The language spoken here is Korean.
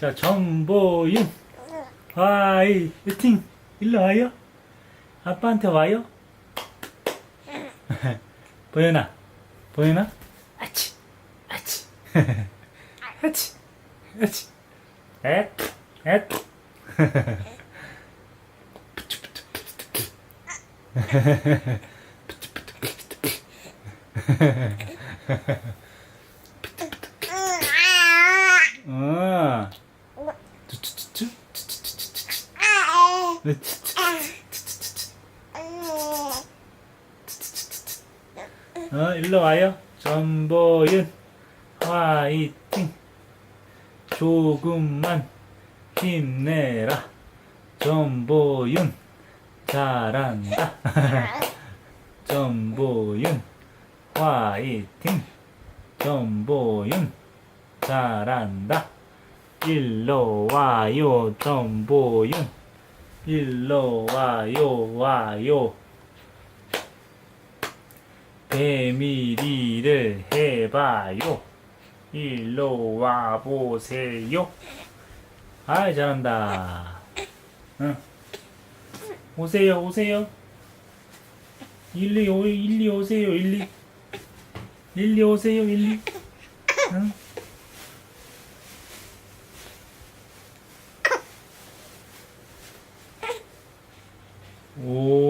자, 정보윤. 화이팅! 일로 와요? 아빠한테 와요? 보현아, 보현아? 아치, 아치, 아치, 아치, 엣, 엣. 어, 일로 와요. 전보윤, 화이팅. 조금만 힘내라. 전보윤, 잘한다. 전보윤, 화이팅. 전보윤, 잘한다. 일로 와요, 전보윤. 일로 와요, 와요. 배밀이를 해봐요. 일로 와보세요. 아이, 잘한다. 응. 오세요, 오세요. 일리, 오, 일리 오세요, 일리. 일리 오세요, 일리. 응? 오.